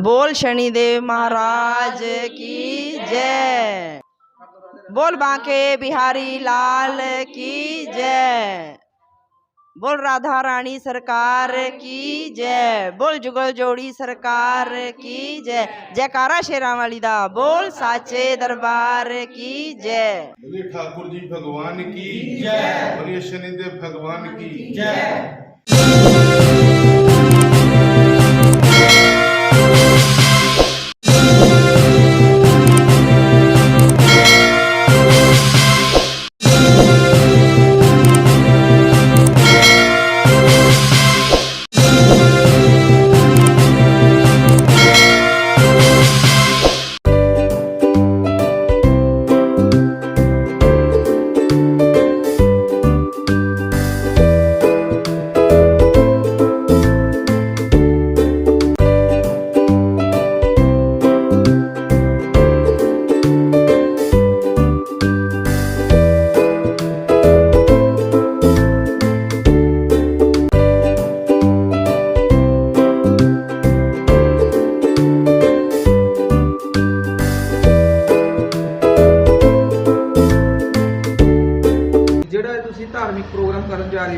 बोल शनिदेव महाराज की जय बोल बांके बिहारी लाल की जय बोल राधा रानी सरकार की जय बोल जुगल जोड़ी सरकार की जय जयकारा शेरा वाली दा बोल साचे दरबार की जय बोलिए ठाकुर जी भगवान की जय बोलिए शनिदेव भगवान की ਜਿਹੜਾ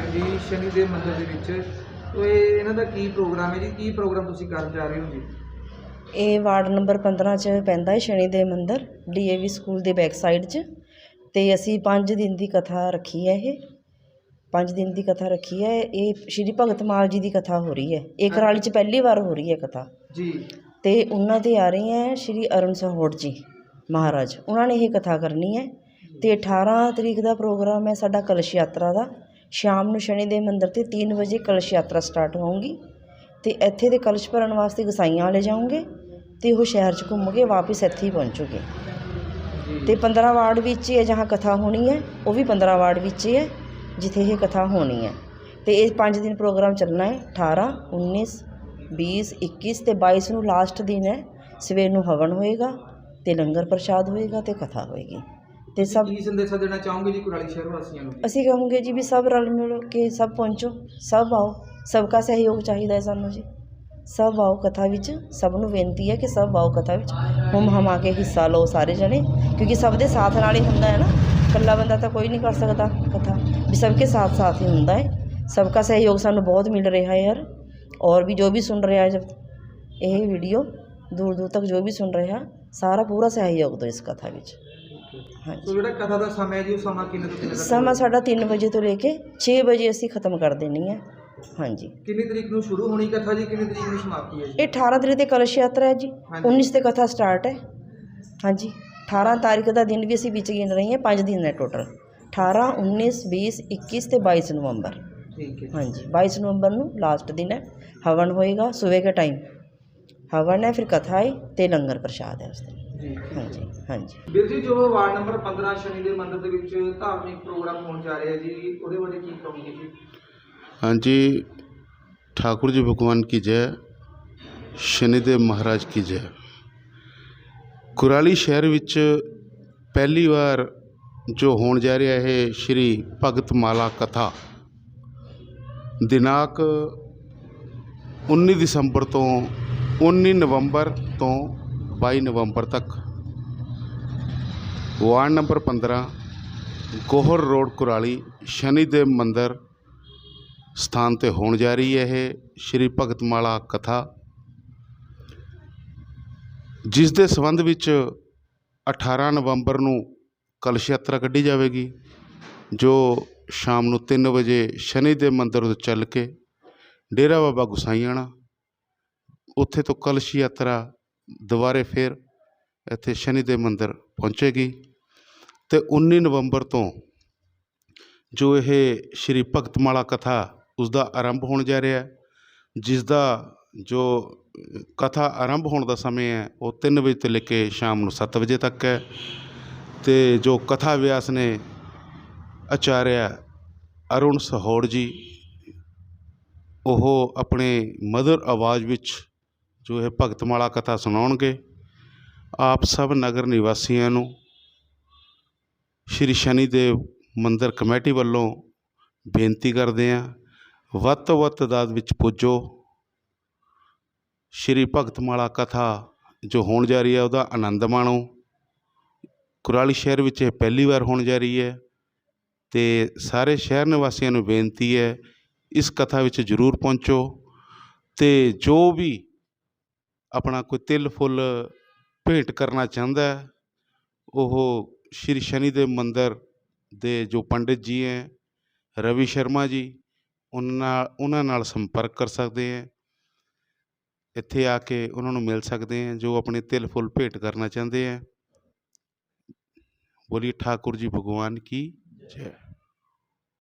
ਕਰਨ ਜਾ ਸ਼ਨੀ ਦੇ ਮੰਦਿਰ ਦੇ ਵਿੱਚ। ਤੋ ਇਹ ਇਹਨਾਂ ਦਾ ਕੀ ਪ੍ਰੋਗਰਾਮ ਹੈ ਜੀ? ਕੀ ਪ੍ਰੋਗਰਾਮ ਤੁਸੀਂ ਕਰਨ ਜਾ ਰਹੇ ਹੋ ਜੀ? ਇਹ ਵਾਰਡ ਨੰਬਰ 15 ਚ ਪੈਂਦਾ ਹੈ ਸ਼ਨੀ ਦੇ ਮੰਦਿਰ ਡੀਏਵੀ ਸਕੂਲ ਦੇ ਬੈਕ ਸਾਈਡ 'ਚ। ਤੇ ਅਸੀਂ 5 ਦਿਨ ਦੀ ਕਥਾ ਰੱਖੀ ਹੈ ਇਹ। 5 ਦਿਨ ਦੀ ਕਥਾ ਰੱਖੀ ਹੈ। ਇਹ ਸ਼੍ਰੀ ਭਗਤ ਮਾਲ ਜੀ ਦੀ ਕਥਾ ਹੋ ਰਹੀ ਹੈ। ਇਹ ਕਰਾਲੀ 'ਚ ਪਹਿਲੀ ਵਾਰ ਹੋ ਰਹੀ ਹੈ ਕਥਾ। ਜੀ। ਤੇ ਉਹਨਾਂ ਦੇ ਆ ਰਹੇ ਹੈ ਸ਼੍ਰੀ ਅਰੁਣ ਸਹੋੜ ਜੀ ਮਹਾਰਾਜ। ਉਹਨਾਂ ਨੇ ਇਹ ਕਥਾ ਕਰਨੀ ਹੈ। ਤੇ 18 ਤਰੀਕ ਦਾ ਪ੍ਰੋਗਰਾਮ ਹੈ ਸਾਡਾ ਕਲਸ਼ ਯਾਤਰਾ ਦਾ। ਸ਼ਾਮ ਨੂੰ ਸ਼ਨੀ ਦੇ ਮੰਦਿਰ ਤੇ 3 ਵਜੇ ਕਲਸ਼ ਯਾਤਰਾ ਸਟਾਰਟ ਹੋਊਗੀ ਤੇ ਇੱਥੇ ਦੇ ਕਲਸ਼ ਭਰਨ ਵਾਸਤੇ ਗਸਾਈਆਂ ਵਾਲੇ ਜਾਉਂਗੇ ਤੇ ਉਹ ਸ਼ਹਿਰ 'ਚ ਘੁੰਮ ਕੇ ਵਾਪਸ ਇੱਥੇ ਹੀ ਪਹੁੰਚੋਗੇ ਤੇ 15 ਵਾਰਡ ਵਿੱਚ ਹੀ ਜਹਾਂ ਕਥਾ ਹੋਣੀ ਹੈ, ਉਹ ਵੀ 15 ਵਾਰਡ ਵਿੱਚ ਹੀ ਹੈ, ਜਿੱਥੇ ਇਹ ਕਥਾ ਹੋਣੀ ਹੈ। ਤੇ ਇਹ 5 ਦਿਨ ਪ੍ਰੋਗਰਾਮ ਚੱਲਣਾ ਹੈ 18 19 20 21 ਤੇ 22 ਨੂੰ ਲਾਸਟ ਦਿਨ ਹੈ, ਸਵੇਰ ਨੂੰ ਹਵਨ ਹੋਏਗਾ ਤੇ ਲੰਗਰ ਪ੍ਰਸ਼ਾਦ ਹੋਏਗਾ ਤੇ ਕਥਾ ਹੋਏਗੀ। ਤੇ ਸਭ ਕੀ ਸੰਦੇਸ਼ਾ ਦੇਣਾ ਚਾਹੋਗੇ ਜੀ ਕੁਰਾਲੀ ਸ਼ਹਿਰ ਵਾਸੀਆਂ ਨੂੰ ਜੀ ਅਸੀਂ ਕਹਾਂਗੇ ਜੀ ਵੀ ਸਭ ਰਲ ਮਿਲ ਕੇ ਸਭ ਪਹੁੰਚੋ ਸਭ ਆਓ ਸਭ ਦਾ ਸਹਿਯੋਗ ਚਾਹੀਦਾ ਹੈ ਸਾਨੂੰ ਜੀ ਸਭ ਆਓ ਕਥਾ ਵਿੱਚ ਸਭ ਨੂੰ ਬੇਨਤੀ ਹੈ ਕਿ ਸਭ ਆਓ ਕਥਾ ਵਿੱਚ ਹੁਮ ਹਮਾ ਕੇ ਹਿੱਸਾ ਲਓ ਸਾਰੇ ਜਣੇ ਕਿਉਂਕਿ ਸਭ ਦੇ ਸਾਥ ਨਾਲ ਹੀ ਹੁੰਦਾ ਹੈ ਨਾ ਇਕੱਲਾ ਬੰਦਾ ਤਾਂ ਕੋਈ ਨਹੀਂ ਕਰ ਸਕਦਾ ਕਥਾ ਵੀ ਸਭ ਕੇ ਸਾਥ ਸਾਥ ਹੀ ਹੁੰਦਾ ਹੈ ਸਭ ਦਾ ਸਹਿਯੋਗ ਸਾਨੂੰ ਬਹੁਤ ਮਿਲ ਰਿਹਾ ਹੈ ਯਾਰ और भी जो भी सुन रहा है जब यही वीडियो दूर दूर तक जो भी सुन रहा सारा पूरा सहयोग दो इस कथा ਵਿੱਚ ਹਾਂਜੀ। ਸੋ ਜਿਹੜਾ ਕਥਾ ਦਾ ਸਮਾਂ ਹੈ ਜੀ ਉਹ ਸਮਾਂ ਕਿੰਨੇ ਤੋਂ ਕਿੰਨੇ ਤੱਕ ਸਮਾਂ ਸਾਡਾ 3 ਵਜੇ ਤੋਂ ਲੈ ਕੇ 6 ਵਜੇ ਅਸੀਂ ਖਤਮ ਕਰ ਦੇਣੀ ਹੈ। ਹਾਂਜੀ। ਕਿੰਨੀ ਤਰੀਕ ਨੂੰ ਸ਼ੁਰੂ ਹੋਣੀ ਕਥਾ ਜੀ ਕਿੰਨੀ ਤਰੀਕ ਨੂੰ ਸਮਾਪਤੀ ਹੈ ਜੀ? ਇਹ 18 ਤਰੀਕ ਤੇ ਕਲਸ਼ ਯਾਤਰਾ ਹੈ ਜੀ। ਹਾਂਜੀ। 19 ਤੇ ਕਥਾ ਸਟਾਰਟ ਹੈ। ਹਾਂਜੀ। 18 ਤਾਰੀਖ ਦਾ ਦਿਨ ਵੀ ਅਸੀਂ ਵਿੱਚ ਗਿਣ ਰਹੇ ਹਾਂ 5 ਦਿਨ ਹੈ ਟੋਟਲ। 18 19 20 21 ਤੇ 22 ਨਵੰਬਰ। ਠੀਕ ਹੈ ਹਾਂਜੀ। 22 ਨਵੰਬਰ ਨੂੰ ਲਾਸਟ ਦਿਨ ਹੈ। ਹਵਨ ਹੋਏਗਾ ਸਵੇਰ ਕੇ ਟਾਈਮ ਹਵਨ ਹੈ ਫਿਰ ਕਥਾ ਹੈ ਤੇ ਲੰਗਰ ਪ੍ਰਸ਼ਾਦ ਹੈ ਉਸ ਦਿਨ। ਹਾਂਜੀ ਹਾਂਜੀ ਵੀਰ ਜੀ ਜੋ ਵਾਰਡ ਨੰਬਰ 15 ਸ਼ਨੀ ਦੇ ਮੰਦਿਰ ਦੇ ਵਿੱਚ ਧਾਰਮਿਕ ਪ੍ਰੋਗਰਾਮ ਹੋਣ ਜਾ ਰਿਹਾ ਜੀ ਉਹਦੇ ਬਾਰੇ ਕੀ ਕਹੋਗੇ ਜੀ हाँ जी ठाकुर जी भगवान की जय ਸ਼ਨੀਦੇਵ ਮਹਾਰਾਜ ਕੀ ਜੈ ਕੁਰਾਲੀ ਸ਼ਹਿਰ ਵਿੱਚ ਪਹਿਲੀ ਵਾਰ ਜੋ ਹੋਣ ਜਾ ਰਿਹਾ ਹੈ ਸ਼੍ਰੀ ਭਗਤ ਮਾਲਾ ਕਥਾ ਦਿਨਾਂਕ 19 ਦਸੰਬਰ ਤੋਂ 19 ਨਵੰਬਰ ਤੋਂ 22 ਨਵੰਬਰ ਤੱਕ। Ward number 15 Gohar road Kurali Shanidev ਮੰਦਿਰ ਸਥਾਨ ਤੇ ਹੋਣ ਜਾ ਰਹੀ ਹੈ ਇਹ ਸ਼੍ਰੀ ਭਗਤ ਮਾਲਾ ਕਥਾ। ਜਿਸ ਦੇ ਸੰਬੰਧ ਵਿੱਚ 18 ਨਵੰਬਰ ਨੂੰ ਕਲਸ਼ ਯਾਤਰਾ ਕੱਢੀ ਜਾਵੇਗੀ, ਜੋ ਸ਼ਾਮ ਨੂੰ 3 ਵਜੇ ਸ਼ਨੀ ਦੇ ਮੰਦਿਰ ਤੋਂ ਚੱਲ ਕੇ ਡੇਰਾ ਬਾਬਾ ਗੁਸਾਈਆਣਾ, ਉੱਥੇ ਤੋਂ ਕਲਸ਼ ਯਾਤਰਾ ਦੁਬਾਰੇ ਫਿਰ ਇੱਥੇ ਸ਼ਨੀ ਦੇ ਮੰਦਿਰ ਪਹੁੰਚੇਗੀ ਤੇ 19 ਨਵੰਬਰ ਤੋਂ ਜੋ ਇਹ ਸ਼੍ਰੀ ਭਗਤ ਮਾਲਾ ਕਥਾ ਉਸ ਦਾ ਆਰੰਭ ਹੋਣ ਜਾ ਰਿਹਾ ਹੈ ਜਿਸ ਦਾ ਜੋ ਕਥਾ ਆਰੰਭ ਹੋਣ ਦਾ ਸਮੇਂ ਹੈ, ਉਹ 3 ਵਜੇ ਤੋਂ ਲੈ ਕੇ ਸ਼ਾਮ ਨੂੰ 7 ਵਜੇ ਤੱਕ ਹੈ ਤੇ ਜੋ ਕਥਾ ਵਿਆਸ ਨੇ ਆਚਾਰਿਆ ਅਰੁਣ ਸਹੋੜ ਜੀ, ਉਹ ਆਪਣੇ ਮਦਰ ਆਵਾਜ਼ ਵਿੱਚ ਜੋ ਇਹ ਭਗਤ ਮਾਲਾ ਕਥਾ ਸੁਣਾਉਣਗੇ, ਆਪ ਸਭ ਨਗਰ ਨਿਵਾਸੀਆਂ ਨੂੰ ਸ਼੍ਰੀ ਸ਼ਨੀਦੇਵ ਮੰਦਿਰ ਕਮੇਟੀ ਵੱਲੋਂ ਬੇਨਤੀ ਕਰਦੇ ਹਾਂ, ਵੱਧ ਤੋਂ ਵੱਧ ਤਾਦਾਦ ਵਿੱਚ ਪੁੱਜੋ। ਸ਼੍ਰੀ ਭਗਤਮਾਲਾ ਕਥਾ ਜੋ ਹੋਣ ਜਾ ਰਹੀ ਹੈ, ਉਹਦਾ ਆਨੰਦ ਮਾਣੋ। ਕੁਰਾਲੀ ਸ਼ਹਿਰ ਵਿੱਚ ਇਹ ਪਹਿਲੀ ਵਾਰ ਹੋਣ ਜਾ ਰਹੀ ਹੈ ਅਤੇ ਸਾਰੇ ਸ਼ਹਿਰ ਨਿਵਾਸੀਆਂ ਨੂੰ ਬੇਨਤੀ ਹੈ, ਇਸ ਕਥਾ ਵਿੱਚ ਜ਼ਰੂਰ ਪਹੁੰਚੋ ਅਤੇ ਜੋ ਵੀ ਆਪਣਾ ਕੋਈ ਤਿਲ ਫੁੱਲ ਭੇਟ ਕਰਨਾ ਚਾਹੁੰਦਾ ਉਹ ਸ਼੍ਰੀ ਸ਼ਨੀ ਦੇ ਮੰਦਰ ਦੇ ਜੋ ਪੰਡਿਤ ਜੀ ਹੈ, ਰਵੀ ਸ਼ਰਮਾ ਜੀ, ਉਹਨਾਂ ਉਹਨਾਂ ਨਾਲ ਸੰਪਰਕ ਕਰ ਸਕਦੇ ਹੈ। ਇੱਥੇ ਆ ਕੇ ਉਹਨਾਂ ਨੂੰ ਮਿਲ ਸਕਦੇ ਹੈ, ਜੋ ਆਪਣੇ ਤਿਲ ਫੁੱਲ ਭੇਟ ਕਰਨਾ ਚਾਹੁੰਦੇ ਹੈ। ਬੋਲੀ ਠਾਕੁਰ ਜੀ, ਭਗਵਾਨ ਕੀ ਜੈ।